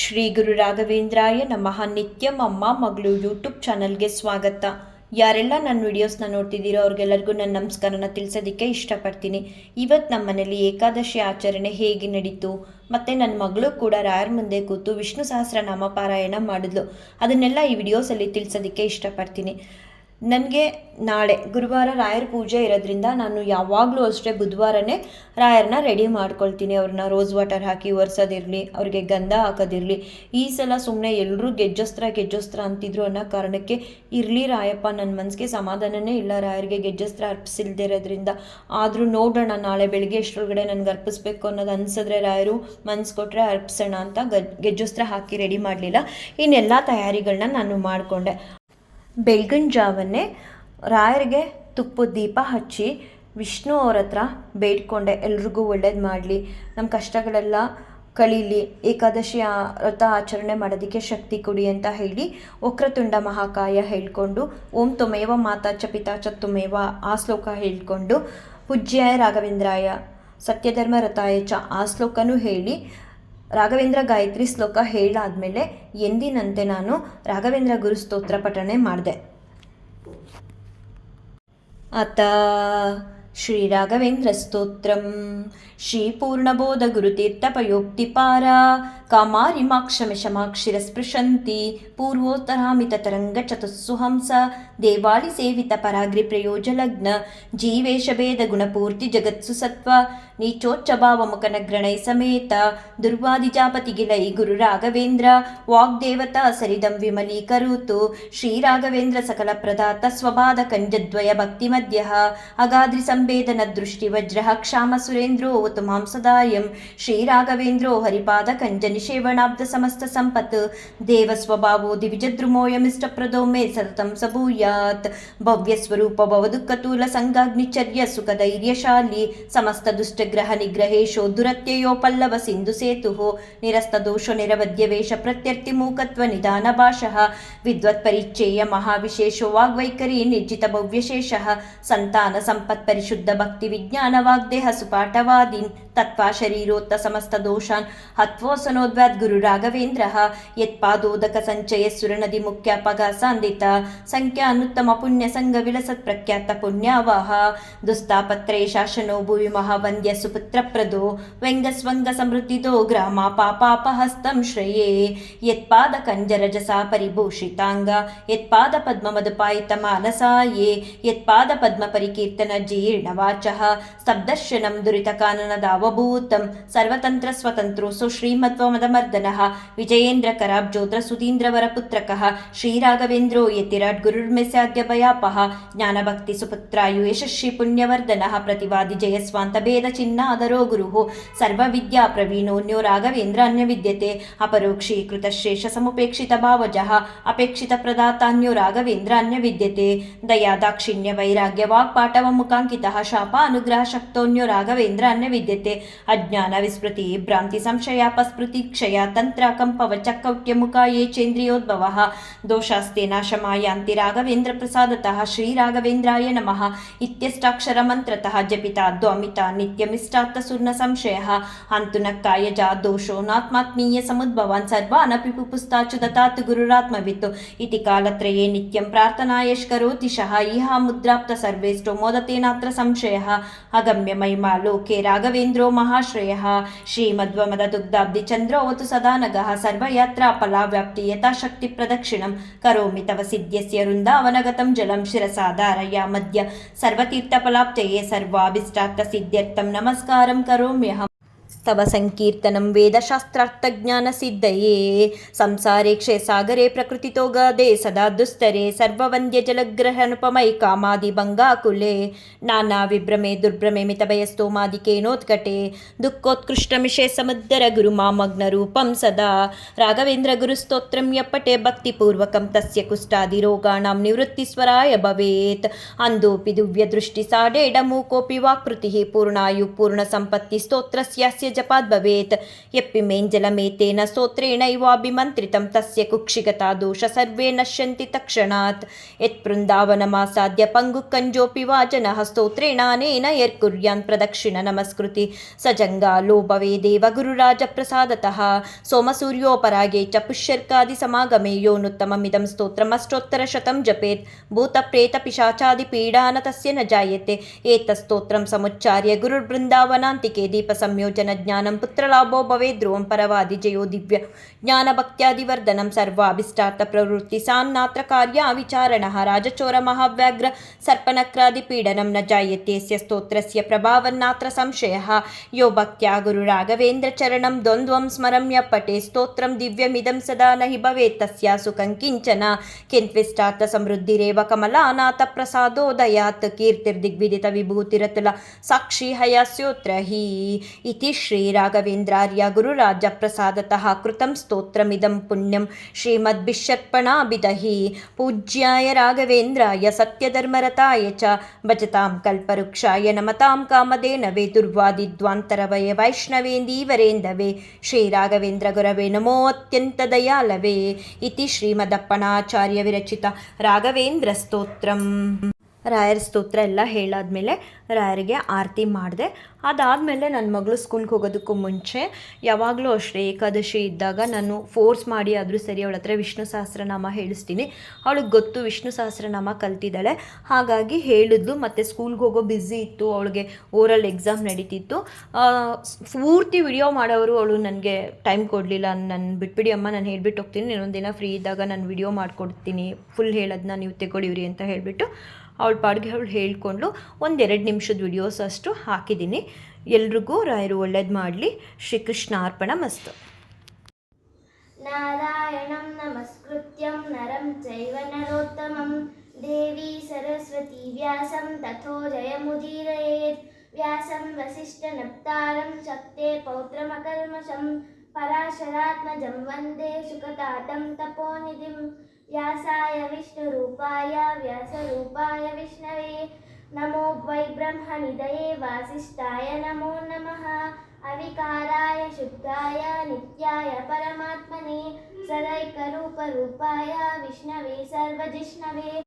ಶ್ರೀ ಗುರು ರಾಘವೇಂದ್ರಾಯ ನಮಃ. ನಿತ್ಯಂ ಅಮ್ಮ ಮಗಳು ಯೂಟ್ಯೂಬ್ ಚಾನಲ್ಗೆ ಸ್ವಾಗತ. ಯಾರೆಲ್ಲ ನನ್ನ ವಿಡಿಯೋಸ್ನ ನೋಡ್ತಿದ್ದೀರೋ ಅವ್ರಿಗೆಲ್ಲರಿಗೂ ನನ್ನ ನಮಸ್ಕಾರನ ತಿಳಿಸೋದಕ್ಕೆ ಇಷ್ಟಪಡ್ತೀನಿ. ಇವತ್ತು ನಮ್ಮ ಮನೇಲಿ ಏಕಾದಶಿ ಆಚರಣೆ ಹೇಗೆ ನಡೀತು? ಮತ್ತು ನನ್ನ ಮಗಳು ಕೂಡ ರಾಯರ ಮುಂದೆ ಕೂತು ವಿಷ್ಣು ಸಹಸ್ರನಾಮ ಪಾರಾಯಣ ಮಾಡಿದ್ಲು. ಅದನ್ನೆಲ್ಲ ಈ ವಿಡಿಯೋಸಲ್ಲಿ ತಿಳಿಸೋದಕ್ಕೆ ಇಷ್ಟಪಡ್ತೀನಿ. ನನಗೆ ನಾಳೆ ಗುರುವಾರ ರಾಯರ ಪೂಜೆ ಇರೋದ್ರಿಂದ ನಾನು ಯಾವಾಗಲೂ ಅಷ್ಟೇ ಬುಧವಾರನೇ ರಾಯರನ್ನ ರೆಡಿ ಮಾಡ್ಕೊಳ್ತೀನಿ. ಅವ್ರನ್ನ ರೋಸ್ ವಾಟರ್ ಹಾಕಿ ಒರೆಸೋದಿರಲಿ, ಅವ್ರಿಗೆ ಗಂಧ ಹಾಕೋದಿರಲಿ. ಈ ಸಲ ಸುಮ್ಮನೆ ಎಲ್ಲರೂ ಗೆಜ್ಜಸ್ತ್ರ ಗೆಜ್ಜಸ್ತ್ರ ಅಂತಿದ್ರು ಅನ್ನೋ ಕಾರಣಕ್ಕೆ ಇರಲಿ ರಾಯಪ್ಪ ನನ್ನ ಮನಸ್ಸಿಗೆ ಸಮಾಧಾನನೇ ಇಲ್ಲ. ರಾಯರಿಗೆ ಗೆಜ್ಜಸ್ತ್ರ ಅರ್ಪಿಸಿಲ್ದೇ ಇರೋದ್ರಿಂದ ಆದರೂ ನೋಡೋಣ, ನಾಳೆ ಬೆಳಿಗ್ಗೆ ಎಷ್ಟರೊಳಗಡೆ ನನಗೆ ಅರ್ಪಿಸ್ಬೇಕು ಅನ್ನೋದು ಅನ್ಸಿದ್ರೆ ರಾಯರು ಮನ್ಸು ಕೊಟ್ಟರೆ ಅರ್ಪಿಸೋಣ ಅಂತ ಗಜ್ ಗೆಜ್ಜಸ್ತ್ರ ಹಾಕಿ ರೆಡಿ ಮಾಡಲಿಲ್ಲ. ಇನ್ನೆಲ್ಲ ತಯಾರಿಗಳನ್ನ ನಾನು ಮಾಡಿಕೊಂಡೆ. ಬೆಳಗಿನ ಜಾವನ್ನೇ ರಾಯರಿಗೆ ತುಪ್ಪದ ದೀಪ ಹಚ್ಚಿ ವಿಷ್ಣು ಅವ್ರ ಹತ್ರ ಬೇಡ್ಕೊಂಡೆ, ಎಲ್ರಿಗೂ ಒಳ್ಳೇದು ಮಾಡಲಿ. ನಮ್ಮ ಕಷ್ಟಗಳೆಲ್ಲ ಕಳೀಲಿ. ಏಕಾದಶಿ ವ್ರತ ಆಚರಣೆ ಮಾಡೋದಕ್ಕೆ ಶಕ್ತಿ ಕೊಡಿ ಅಂತ ಹೇಳಿ ವಕ್ರತುಂಡ ಮಹಾಕಾಯ ಹೇಳ್ಕೊಂಡು, ಓಂ ತುಮೇವ ಮಾತಾ ಚ ಪಿತಾ ಚ ತುಮೇವ ಆ ಶ್ಲೋಕ ಹೇಳ್ಕೊಂಡು, ಪೂಜ್ಯಾಯ ರಾಘವೇಂದ್ರಾಯ ಸತ್ಯಧರ್ಮ ರಥಾಯ ಚ ಆ ಶ್ಲೋಕನೂ ಹೇಳಿ ರಾಘವೇಂದ್ರ ಗಾಯತ್ರಿ ಶ್ಲೋಕ ಹೇಳಾದ್ಮೇಲೆ ಎಂದಿನಂತೆ ನಾನು ರಾಘವೇಂದ್ರ ಗುರು ಸ್ತೋತ್ರ ಪಠಣೆ ಮಾಡಿದೆ. ಅತ श्रीराघवेन्द्रस्तोत्रं श्रीपूर्णबोधगुरुतीर्थपयोक्तिपारा कामारिमाक्षमिषमाक्षिरस्पृशन्ति पूर्वोत्तरामिततरङ्गचतुस्सुहंस देवालिसेवितपराग्रिप्रयोजलग्न जीवेशभेदगुणपूर्तिजगत्सु सत्त्व नीचोच्चभावमुखनग्रणै समेत दुर्वादिजापतिगिलै गुरुराघवेन्द्र वाग्देवता सरिदं विमलीकरोतु श्रीराघवेन्द्र सकलप्रदात ಸಂವೇದನದೃಷ್ಟಿವಜ್ರಃಕ್ಷಾಮ ಸುರೇಂದ್ರೋ ಉತ್ತಮಾಂಸದಾಯಂ ಶ್ರೀರಾಘವೇಂದ್ರೋ ಹರಿಪಾದಕಂಜನಿಷೇವಣಾಬ್ಧ ಸಮಸ್ತ ಸಂಪತ್. ದೇವ ದೇವಸ್ವಭಾವೋ ದಿವಿಜದ್ರುಮೋಯಮಿಷ್ಟಪ್ರದೋ ಮೇ ಸತತಂ ಸಭೂಯಾತ್. ಭವ್ಯ ಭವ್ಯಸ್ವರೂಪ ಭವದುಃಖತೂಲ ಸಂಗಾಗ್ನಿಚರ್ಯ ಸುಖ ಧೈರ್ಯಶಾಲಿ ಸಮಸ್ತ ದುಷ್ಟಗ್ರಹ ನಿಗ್ರಹೇಶೋ ದುರತ್ಯಯೋ ಪಲ್ಲವ ಸಿಂಧು ಸೇತು ನಿರಸ್ತದೋಷೋ ನಿರವಧ್ಯ ವೇಷ ಪ್ರತ್ಯರ್ಥಿ ಮೂಕತ್ವ ನಿಧಾನ ಭಾಷಃ. ವಿದ್ವತ್ ಪರಿಚಯ ಮಹಾವಿಶೇಷೋ ವಾಗ್ವೈಖರಿ ನಿರ್ಜಿತ ಭವ್ಯಶೇಷ ಸಂತಾನ ಸಂಪತ್ ಸಂಪತ್ಪರಿಶೋ ಶುದ್ಧ ಭಕ್ತಿ ವಿಜ್ಞಾನ ವಾಗ್ದೇಹ ಸುಪಾಠವಾದಿನ್ ತತ್ವ ಶರೀರೋತ್ತ ಸಮಸ್ತ ದೋಷಾನ್ ಹತ್ವೋಸನೋದ್ವಾದ್ ಗುರು ರಾಘವೇಂದ್ರ. ಯತ್ಪಾದೋದಕ ಸಂಚಯ ಸುರನದಿ ಮುಖ್ಯ ಪಗ ಸಾಂದಿತ. ಸಂಖ್ಯಾ ಅನುತ್ತಮ ಪುಣ್ಯ ಸಂಘ ವಿಲಸತ್ ಪ್ರಖ್ಯಾತ ಪುಣ್ಯಾವಾಹ. ದುಸ್ತಾಪತ್ರೇ ಶಾಸನೋ ಭೂವಿ ಮಹಾವಂದ್ಯ ಸುಪುತ್ರ ಪ್ರದೋ. ವ್ಯಂಗ ವ್ಯಂಗಸ್ವಂಗ ಸಮೃದ್ಧಿದೋ ಗ್ರಾಮ ಪಾಪಾಪ ಹಸ್ತಂ ಶ್ರೇಯೇ. ಯತ್ಪಾದ ಕಂಜರಜಸಾ ಪರಿಭೂಷಿತಾಂಗ. ಯತ್ಪಾದ ಪದ್ಮ ಮಧುಪಾಯಿತ ಮಾನಸಾಯೇ. ಯತ್ಪಾದ ಪದ್ಮ ಪರಿಕೀರ್ತನ ಜೀರ್ಣ ನವಾಚಃ ಸ್ತಬ್ಧರ್ಶನಂ ದುರಿತಕಾನನದ ಅವಭೂತಂ ಸರ್ವತಂತ್ರ ಸ್ವತಂತ್ರೋ ಸುಶ್ರೀಮತ್ವಮದಮರ್ದನಃ ವಿಜಯೇಂದ್ರಕರಾಬ್ಜೋತ್ರ ಸುತೀಂದ್ರವರಪುತ್ರಕಃ ಶ್ರೀರಾಘವೇಂದ್ರೋ ಯತಿರಾಟ್ ಗುರುರ್ಮೆ ಸಾಧ್ಯ ಭಯಾಪಹ ಜ್ಞಾನಭಕ್ತಿ ಸುಪುತ್ರಾಯು ಯಶಸ್ವಿ ಪುಣ್ಯವರ್ಧನಃ. ಪ್ರತಿವಾದಿ ಜಯಸ್ವಾಂತ ಜಯಸ್ವಾಂತಭೇದ ಚಿನ್ನಾದರೋ ಗುರುಃ ಸರ್ವವಿದ್ಯಾ ಪ್ರವೀಣೋನ್ಯೋ ರಾಘವೇಂದ್ರ ಅನ್ಯವಿದ್ಯತೆ. ಅಪರೋಕ್ಷೀಕೃತ ಶೇಷ ಸಮುಪೇಕ್ಷಿತ ಭಾವಜಃ. ಅಪೇಕ್ಷಿತ ಪ್ರದಾತಾನ್ಯೋ ರಾಘವೇಂದ್ರ ಅನ್ಯವಿದ್ಯತೆ. ದಯಾ ದಾಕ್ಷಿಣ್ಯ ವೈರಾಗ್ಯ ವಾಕ್ಪಾಟವ ಮುಖಾಂಕಿತ. ಅನುಗ್ರಹ ಶಾಪ, ಅನುಗ್ರಹ ಶಕ್ತೋನ್ಯೋ ರಾಘವೇಂದ್ರ ಅನ್ಯ ವಿದ್ಯತೆ, ಅಜ್ಞಾನ, ವಿಸ್ಮೃತಿ, ಭ್ರಾಂತಿ ಸಂಶಯಾಪಸ್ಮೃತಿ ಕ್ಷಯ, ತಂತ್ರ, ಕಂಪವ ಚಕ್ಕೌಟ್ಯಮುಖ ಯೇ ಚೇಂದ್ರಿಯೋದ್ಭವ ದೋಷಾಸ್ತೆ ನಾಶಮಾಯಾಂತಿ ರಾಘವೇಂದ್ರ ಪ್ರಸಾದತಃ, ಶ್ರೀ ರಾಘವೇಂದ್ರಾಯ ನಮಃ, ಇತ್ಯಷ್ಟಾಕ್ಷರ ಮಂತ್ರತಃ ಜಪಿತಾದ್ದು ಅಮಿತ ನಿತ್ಯಮಿಷ್ಟಾತ್ತ ಸುರ್ಣ ಸಂಶಯ, ಅಂತುನಕ್ಕಾಯ ಜಾ, ದೋಷೋ ನಾತ್ಮಾತ್ಮೀಯ ಸಮುದ್ಭವಾನ್ ಸರ್ವಾನಪಿ ಪುಪುಸ್ತಾಚು ದತಾತು ಗುರುರಾತ್ಮವಿತ್ತು, ಇತಿ ಕಾಲತ್ರಯೇ ನಿತ್ಯಂ ಪ್ರಾರ್ಥನಾಯಶ್ಕರೋತಿಶಃ ಇಹ ಮುದ್ರಾಪ್ತ ಸರ್ವೇಷ್ಟೋ ಮೋದತೆ ನಾತ್ರ సంశయ. అగమ్యమహిమా లోకే రాఘవేంద్రో మహాశ్రేయ. శ్రీమద్వమదదుగ్ధాబ్ది చంద్రోవతు సదానగ. సర్వయాత్రా ఫలావ్యాప్తి యథాశక్తి ప్రదక్షిణం కరోమి తవ సిద్ధ్యస్య వృందావనగతం జలం శిరసాధారయ మధ్య సర్వతీర్థఫలాప్తయే సర్వాభిష్టార్థ సిద్ధ్యర్థం నమస్కారం కరోమ్యహం. ತವ ಸಂಕೀರ್ತನಂ ವೇದಶಾಸ್ತ್ರಾರ್ಥಜ್ಞಾನಸಿದ್ಧಯೇ. ಸಂಸಾರೇಕ್ಷೆ ಪ್ರಕೃತಿ ಪ್ರಕೃತಿತೋಗಾದೆ ಸದಾ ದುಸ್ತರೆ ಸರ್ವವಂದ್ಯ ಜಲಗ್ರಹನುಪಮೈ ಕಾಮಾದಿಭಂಗಾಕುಲೆ ನಾನಾ ವಿಭ್ರಮೆ ದುರ್ಭ್ರಮೆ ಮಿತಭಯಸ್ತೋಮಾದಿಕೇನೋತ್ಕಟೆ ಸಮುದ್ರ ಗುರು ಮಾಮಗ್ನ ರೂಪಂ ಸದಾ. ರಾಘವೇಂದ್ರ ಗುರುಸ್ತೋತ್ರಂ ಯಪ್ಪಟೆ ಭಕ್ತಿಪೂರ್ವಕಂ ತಸ್ಯ ಕುಷ್ಟಾದಿರೋಗಾಣಾಂ ನಿವೃತ್ತಿಸ್ವರಾಯ ಭವೇತ್. ಅಂದೋಪಿ ದಿವ್ಯ ದೃಷ್ಟಿ ಸಾಡೇಡ ಮೂಕೋಪಿ ವಾಕೃತಿ ಪೂರ್ಣಾಯು ಪೂರ್ಣ ಪೂರ್ಣಸಂಪತ್ತಿ ಸ್ತೋತ್ರಸ್ಯಾಸ್ಯ भवेत् यप्पिमेञ्जलमेतेन स्तोत्रेणैवाभिमन्त्रितं तस्य कुक्षिगता दोष सर्वे नश्यन्ति तत्क्षणात् यत्पृन्दावनमासाद्य पङ्गुकञ्जोऽपि वा जनः स्तोत्रेणानेन यर्कुर्यान् प्रदक्षिण नमस्कृति स जङ्गालो भवेदेव गुरुराजप्रसादतः सोमसूर्योपरागे च पुष्यर्कादिसमागमे योनुत्तममिदं स्तोत्रमष्टोत्तरशतं जपेत् भूतप्रेतपिशाचादिपीडा न तस्य न जायते एतत्स्तोत्रं समुच्चार्य गुरुर्बृन्दावनान्तिके జ్ఞానం పుత్రలాభో భవే ధ్రువం పరవాదిజయో దివ్య. జ్ఞానభక్త్యాదివర్ధనం సర్వాభిష్టార్థ ప్రవృత్తి సాన్నాత్ర కార్య విచారణ రాజచోర మహావ్యాఘ్ర. సర్పనక్రాదిపీడనం న జాయతేస్య స్తోత్రస్య ప్రభావన్నాత్ర సంశయ. యో భక్త్యా గురురాఘవేంద్రచరణం ద్వంద్వం స్మరమ్య పటే స్తోత్రం దివ్యమిదం సదా నహి భవేత్ తస్యా సుఖం కించన. కింత్విష్టాత్ సమృద్ధిరేవ కమలానాథ ప్రసాదోదయాత్ కీర్తిర్దిగ్విదిత విభూతిరతుల సాక్షి హయాస్యోత్ర హి ఇది श्रीराघवेन्द्रार्य गुरुराजप्रसादतः कृतं स्तोत्रमिदं पुण्यं श्रीमद्भिषर्पणाभिदहि पूज्याय राघवेन्द्राय सत्यधर्मरताय च भजतां कल्पवृक्षाय नमतां कामदे नवे दुर्वादिद्वान्तरवय वैष्णवेन्दीवरेन्दवे श्रीराघवेन्द्रगुरवे नमो अत्यन्तदयालवे इति श्रीमदप्पणाचार्यविरचित राघवेन्द्रस्तोत्रम् ರಾಯರ ಸ್ತೋತ್ರ ಎಲ್ಲ ಹೇಳಾದಮೇಲೆ ರಾಯರಿಗೆ ಆರತಿ ಮಾಡಿದೆ. ಅದಾದಮೇಲೆ ನನ್ನ ಮಗಳು ಸ್ಕೂಲ್ಗೆ ಹೋಗೋದಕ್ಕೂ ಮುಂಚೆ ಯಾವಾಗಲೂ ಅಷ್ಟೇ ಏಕಾದಶಿ ಇದ್ದಾಗ ನಾನು ಫೋರ್ಸ್ ಮಾಡಿ ಆದರೂ ಸರಿ ಅವಳ ಹತ್ರ ವಿಷ್ಣು ಸಹಸ್ರನಾಮ ಹೇಳಿಸ್ತೀನಿ. ಅವಳಿಗೆ ಗೊತ್ತು ವಿಷ್ಣು ಸಹಸ್ರನಾಮ ಕಲ್ತಿದ್ದಾಳೆ. ಹಾಗಾಗಿ ಹೇಳಿದ್ಲು. ಮತ್ತು ಸ್ಕೂಲ್ಗೆ ಹೋಗೋ ಬ್ಯುಸಿ ಇತ್ತು. ಅವಳಿಗೆ ಓರಲ್ ಎಕ್ಸಾಮ್ ನಡೀತಿತ್ತು. ಪೂರ್ತಿ ವಿಡಿಯೋ ಮಾಡೋರು ಅವಳು ನನಗೆ ಟೈಮ್ ಕೊಡಲಿಲ್ಲ. ನಾನು ಬಿಟ್ಬಿಡಿ ಅಮ್ಮ, ನಾನು ಹೇಳ್ಬಿಟ್ಟು ಹೋಗ್ತೀನಿ. ಇನ್ನೊಂದು ದಿನ ಫ್ರೀ ಇದ್ದಾಗ ನಾನು ವಿಡಿಯೋ ಮಾಡಿಕೊಡ್ತೀನಿ. ಫುಲ್ ಹೇಳೋದನ್ನ ನೀವು ತೆಗೊಳಿವ್ರಿ ಅಂತ ಹೇಳಿಬಿಟ್ಟು ಅವಳ ಪಾಡಿಗೆ ಅವಳು ಹೇಳ್ಕೊಂಡು ಒಂದೆರಡು ನಿಮಿಷದ ವಿಡಿಯೋಸ್ ಅಷ್ಟು ಹಾಕಿದ್ದೀನಿ ಎಲ್ರಿಗೂ ರಾಯರು ಒಳ್ಳೇದು ಮಾಡಲಿ ಶ್ರೀಕೃಷ್ಣ ಅರ್ಪಣ ಮಸ್ತು नारायणं नमस्कृत्यं नरं चैव नरोत्तमं देवी सरस्वती व्यासं तथो जयमुदीरयेत् व्यासं वसिष्ठनप्तारं शक्ते पौत्रमकल्मषं पराशरात्मजं वन्दे शुकतातं तपोनिधिं व्यासाय विष्णुरूपाय व्यासरूपाय विष्णवे नमो वै ब्रह्मनिधये वासिष्ठाय नमो नमः अविकाराय शुद्धाय नित्याय परमात्मने सदैकरूपरूपाय विष्णवे सर्वजिष्णवे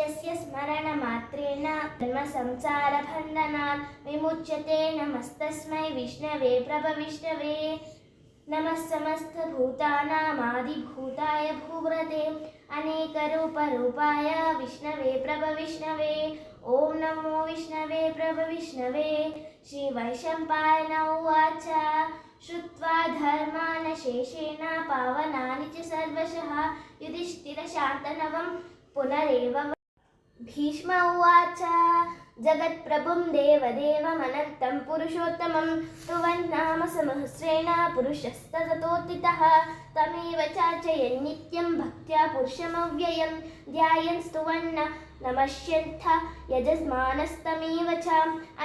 यस्य स्मरणमात्रेण जन्मसंसारबन्धनात् विमुच्यते नमस्तस्मै विष्णवे प्रभविष्णवे नमः समस्तभूतानामादिभूताय भूव्रते अनेकरूपरूपाय विष्णवे, प्रभविष्णवे ॐ नमो विष्णवे, प्रभविष्णवे। श्रीवैशम्पायन उवाच श्रुत्वा धर्मान् शेषेण पावनानि च सर्वशः। युधिष्ठिरशान्तनवं पुनरेव भीष्म उवाच जगत्प्रभुं देवदेवमनन्तं पुरुषोत्तमं स्तुवन्नाम समहस्रेण पुरुषस्तततोत्थितः तमेव चार्चयन् नित्यं भक्त्या पुरुषमव्ययं ध्यायन् स्तुवन्न नमस्यन्थ यजमानस्तमेव च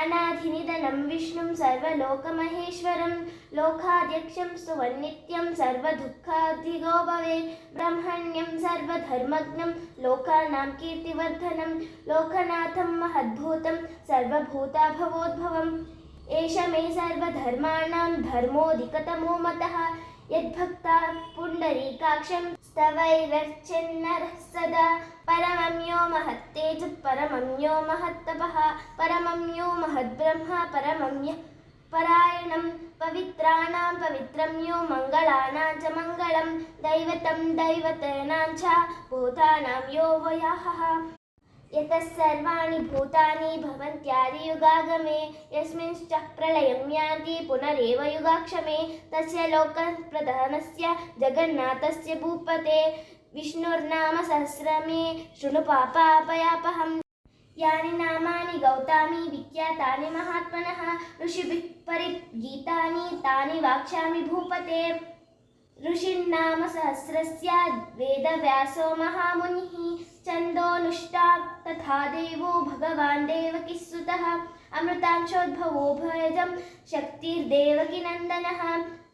अनाधिनिधनं विष्णुं सर्वलोकमहेश्वरं लोकाध्यक्षं स्तुवन्नित्यं सर्वदुःखाधिगो भवेत् ब्रह्मण्यं सर्वधर्मज्ञं लोकानां कीर्तिवर्धनं लोकनाथं महद्भूतं सर्वभूताभवोद्भवम् एष मे सर्वधर्माणां धर्मोऽधिकतमो मतः यद्भक्ता पुण्डरीकाक्षं स्तवैरर्चन्नरः सदा परमं यो महत्तेजः परमं यो महत्तपः परमं यो महद्ब्रह्म परमं यः परायणं पवित्राणां पवित्रं यो मङ्गलानां च मङ्गलं दैवतं दैवतानां च भूतानां यो वयाहः यतः सर्वाणि भूतानि भवन्त्यादियुगागमे यस्मिंश्च प्रलयं यान्ति, पुनरेव युगाक्षमे, तस्य लोकप्रधानस्य जगन्नाथस्य भूपते, विष्णुर्नाम सहस्रमे, शृणु पापापयापहम्। यानि नामानि गौतानि विख्यातानि महात्मनः, ऋषिभिः परिगीतानि तानि वाक्ष्यामि भूपते। ऋषिन्नाम सहस्रस्य वेदव्यासो महामुनिः छन्दोनुष्टा तथा देवो भगवान् देवकिस्सुतः अमृतांशोद्भवो भयजं शक्तिर्देवकीनन्दनः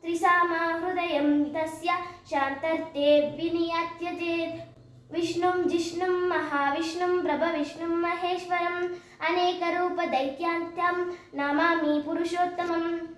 त्रिसामा हृदयं तस्य शान्तर्ते विनियात्यजेत्। विष्णुं जिष्णुं महाविष्णुं प्रभविष्णुं महेश्वरम् अनेकरूपदैत्यान्त्यं नमामि पुरुषोत्तमम्।